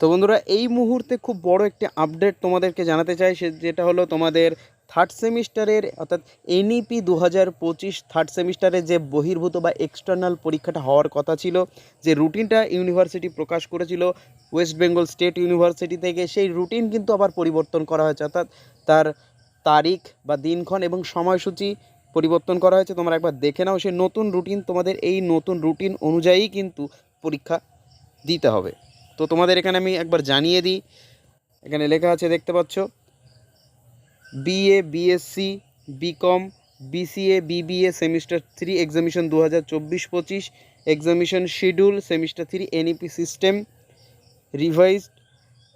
তো বন্ধুরা, এই মুহূর্তে খুব বড় একটি আপডেট তোমাদেরকে জানাতে চাই, সে যেটা হলো তোমাদের থার্ড সেমিস্টারের অর্থাৎ এনইপি দু হাজার পঁচিশ থার্ড সেমিস্টারের যে বহির্ভূত বা এক্সটার্নাল পরীক্ষাটা হওয়ার কথা ছিল, যে রুটিনটা ইউনিভার্সিটি প্রকাশ করেছিল ওয়েস্ট বেঙ্গল স্টেট ইউনিভার্সিটি থেকে, সেই রুটিন কিন্তু আবার পরিবর্তন করা হয়েছে, অর্থাৎ তার তারিখ বা দিনক্ষণ এবং সময়সূচি পরিবর্তন করা হয়েছে। তোমরা একবার দেখে নাও সেই নতুন রুটিন তোমাদের এই নতুন রুটিন অনুযায়ী কিন্তু পরীক্ষা দিতে হবে। তো তোমাদের এখানে আমি একবার জানিয়ে দিই। এখানে লেখা আছে, দেখতে পাচ্ছ? BA BSc BCom BCA BBA semester three examination দু হাজার চব্বিশ পঁচিশ examination schedule semester three NEP system revised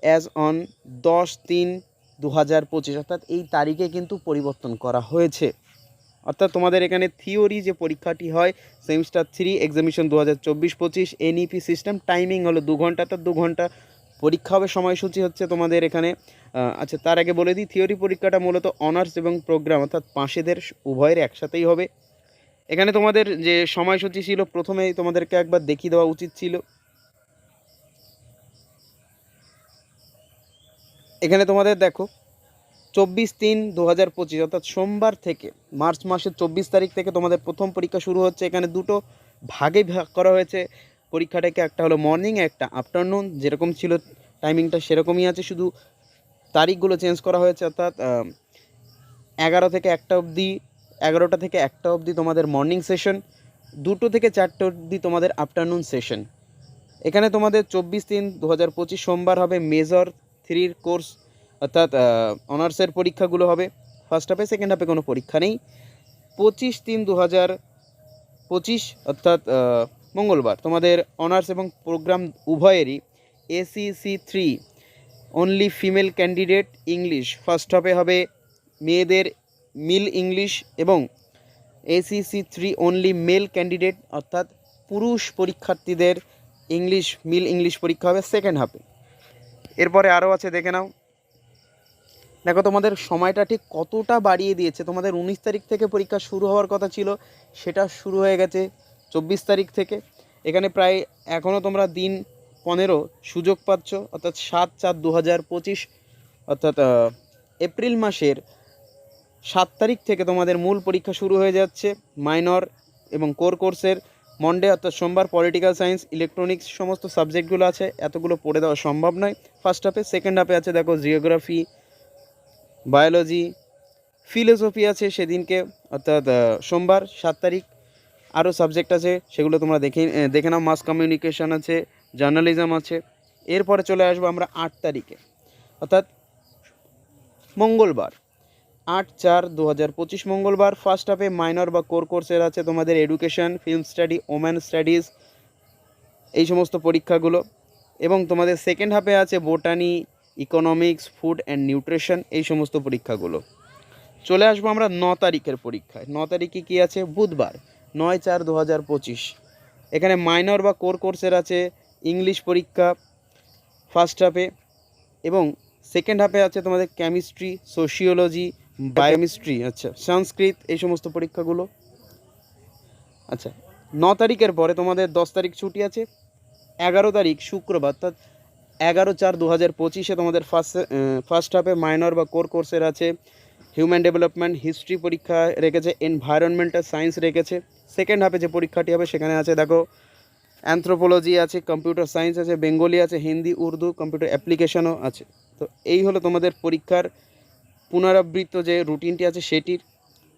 as on দশ তিন দু হাজার পঁচিশ। অর্থাৎ এই তারিখে কিন্তু পরিবর্তন করা হয়েছে। অর্থাৎ তোমাদের এখানে থিওরি যে পরীক্ষাটি হয় সেমিস্টার থ্রি এক্সামিশন দু হাজার চব্বিশ পঁচিশ এনইপি সিস্টেম টাইমিং হলো দু ঘণ্টা অর্থাৎ দু ঘণ্টা পরীক্ষা হবে, সময়সূচি হচ্ছে তোমাদের এখানে আচ্ছা তার আগে বলে দিই থিওরি পরীক্ষাটা মূলত অনার্স এবং প্রোগ্রাম অর্থাৎ পাশেদের উভয়ের একসাথেই হবে। এখানে তোমাদের যে সময়সূচি ছিল প্রথমেই তোমাদেরকে একবার দেখিয়ে দেওয়া উচিত ছিল। এখানে তোমাদের দেখো চব্বিশ তিন দু হাজার পঁচিশ, অর্থাৎ সোমবার থেকে মার্চ মাসের চব্বিশ তারিখ থেকে তোমাদের প্রথম পরীক্ষা শুরু হচ্ছে। এখানে দুটো ভাগে ভাগ করা হয়েছে। পরীক্ষাটাকে একটা হলো মর্নিং একটা আফটারনুন যেরকম ছিল টাইমিংটা সেরকমই আছে। শুধু তারিখগুলো চেঞ্জ করা হয়েছে, অর্থাৎ এগারো থেকে একটা অবধি, এগারোটা থেকে একটা অবধি তোমাদের মর্নিং সেশন দুটো থেকে চারটে অবধি তোমাদের আফটারনুন সেশন এখানে তোমাদের চব্বিশ তিন দু সোমবার হবে মেজর থ্রির কোর্স অর্থাৎ অনার্সের পরীক্ষাগুলো হবে ফার্স্ট হাফে সেকেন্ড হাফে কোনো পরীক্ষা নেই। পঁচিশ তিন দু হাজার পঁচিশ, অর্থাৎ মঙ্গলবার। তোমাদের অনার্স এবং প্রোগ্রাম উভয়েরই AECC three only female candidate English first হাফে হবে মেয়েদের মিল ইংলিশ এবং AECC three only male candidate অর্থাৎ পুরুষ পরীক্ষার্থীদের ইংলিশ মিল ইংলিশ পরীক্ষা হবে সেকেন্ড হাফে এরপরে আরও আছে, দেখে নাও। দেখো, তোমাদের সময়টা ঠিক কতটা বাড়িয়ে দিয়েছে। তোমাদের উনিশ তারিখ থেকে পরীক্ষা শুরু হওয়ার কথা ছিল, সেটা শুরু হয়ে গেছে চব্বিশ তারিখ থেকে। এখানে প্রায় এখনও তোমরা দিন পনেরো সুযোগ পাচ্ছ, অর্থাৎ সাত চার দু হাজার পঁচিশ, অর্থাৎ এপ্রিল মাসের সাত তারিখ থেকে তোমাদের মূল পরীক্ষা শুরু হয়ে যাচ্ছে, মাইনর এবং কোর কোর্সের। মন্ডে, অর্থাৎ সোমবার, পলিটিক্যাল সায়েন্স, ইলেকট্রনিক্স সমস্ত সাবজেক্টগুলো আছে, এতগুলো পড়ে দেওয়া সম্ভব নয়। ফার্স্ট হাফে, সেকেন্ড হাফে আছে, দেখো, জিওগ্রাফি বায়োলজি, ফিলোসফি আছে সেদিনকে, অর্থাৎ সোমবার, সাত তারিখ। আরও সাবজেক্ট আছে, সেগুলো তোমরা দেখে দেখে নাও। মাস কমিউনিকেশান আছে জার্নালিজম আছে। এরপরে চলে আসব আমরা আট তারিখে। অর্থাৎ, মঙ্গলবার। আট চার দু হাজার পঁচিশ মঙ্গলবার ফার্স্ট হাফে মাইনর বা কোর কোর্সের আছে তোমাদের education film study woman studies এই সমস্ত পরীক্ষাগুলো। এবং তোমাদের সেকেন্ড হাফে আছে botany economics food and nutrition এই সমস্ত পরীক্ষাগুলো। চলে আসব আমরা ন তারিখের পরীক্ষায়। ন তারিখে কী আছে? বুধবার, নয় চার দু হাজার পঁচিশ। এখানে মাইনর বা কোর কোর্সের আছে ইংলিশ পরীক্ষা ফার্স্ট হাফে এবং সেকেন্ড হাফে আছে তোমাদের কেমিস্ট্রি সোশিওলজি বায়োমিস্ট্রি আচ্ছা সংস্কৃত এই সমস্ত পরীক্ষাগুলো। আচ্ছা ন তারিখের পরে তোমাদের দশ তারিখ ছুটি আছে, এগারো তারিখ শুক্রবার, অর্থাৎ এগারো চার দু হাজার পঁচিশে তোমাদের ফার্স্ট ফার্স্ট হাফে মাইনর বা কোর কোর্সের আছে। হিউম্যান ডেভেলপমেন্ট হিস্ট্রি পরীক্ষা রেখেছে এনভায়রনমেন্টাল সায়েন্স রেখেছে। সেকেন্ড হাফে যে পরীক্ষাটি হবে, সেখানে আছে, দেখো অ্যান্থ্রোপোলজি আছে কম্পিউটার সায়েন্স আছে বেঙ্গলি আছে হিন্দি উর্দু কম্পিউটার অ্যাপ্লিকেশনও আছে। তো এই হলো তোমাদের পরীক্ষার পুনরাবৃত্ত যে রুটিনটি আছে, সেটির।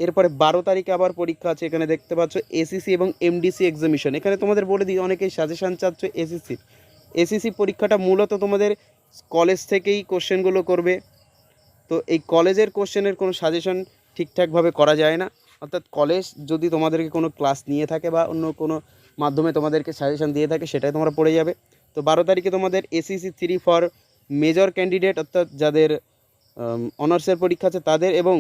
এরপরে বারো তারিখে আবার পরীক্ষা আছে, এখানে দেখতে পাচ্ছ এসিসি এবং এমডিসি এক্সামিশন এখানে তোমাদের বলে দিই, অনেকেই সাজেশান চাচ্ছ এসিসির এসিসি পরীক্ষাটা মূলত তোমাদের কলেজ থেকেই কোশ্চেনগুলো করবে। তো এই কলেজের কোশ্চেনের কোনো সাজেশন ঠিকঠাকভাবে করা যায় না। অর্থাৎ কলেজ যদি তোমাদেরকে কোনো ক্লাস নিয়ে থাকে বা অন্য কোনো মাধ্যমে তোমাদেরকে সাজেশন দিয়ে থাকে, সেটাই তোমরা পড়ে যাবে। তো বারো তারিখে তোমাদের AECC three for major candidate অর্থাৎ যাদের অনার্সের পরীক্ষা আছে তাদের এবং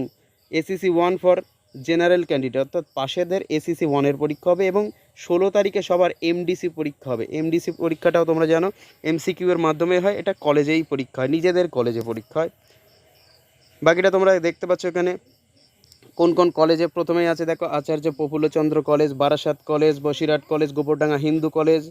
AECC one for general candidate অর্থাৎ পাশেদের এসিসি ওয়ানের পরীক্ষা হবে এবং ষোলো তারিখে সবার এমডিসি পরীক্ষা হবে। এমডিসি পরীক্ষাটাও তোমরা জানো এমসিকিউ এর মাধ্যমে হয়, এটা কলেজেই পরীক্ষা হয়, নিজেদের কলেজে পরীক্ষা হয়। বাকিটা তোমরা দেখতে পাচ্ছ এখানে, কোন কোন কলেজে প্রথমেই আছে, দেখো Acharya Prafulla Chandra college, Barasat college, Basirhat college, Gobardanga Hindu college,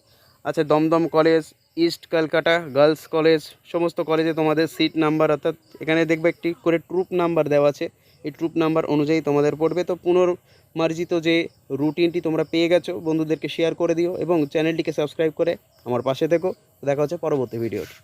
আছে Dum Dum college, east Kolkata girls college, সমস্ত কলেজে তোমাদের সিট নাম্বার অর্থাৎ এখানে দেখবে একটি করে ট্রুপ নাম্বার দেওয়া আছে। এই ট্রুপ নাম্বার অনুযায়ী তোমাদের পড়বে। তো পুনর্মার্জিত যে রুটিনটি তোমরা পেয়ে গেছো, বন্ধুদেরকে শেয়ার করে দিও এবং চ্যানেলটিকে সাবস্ক্রাইব করে আমার পাশে থেকো। দেখা হচ্ছে পরবর্তী ভিডিওটি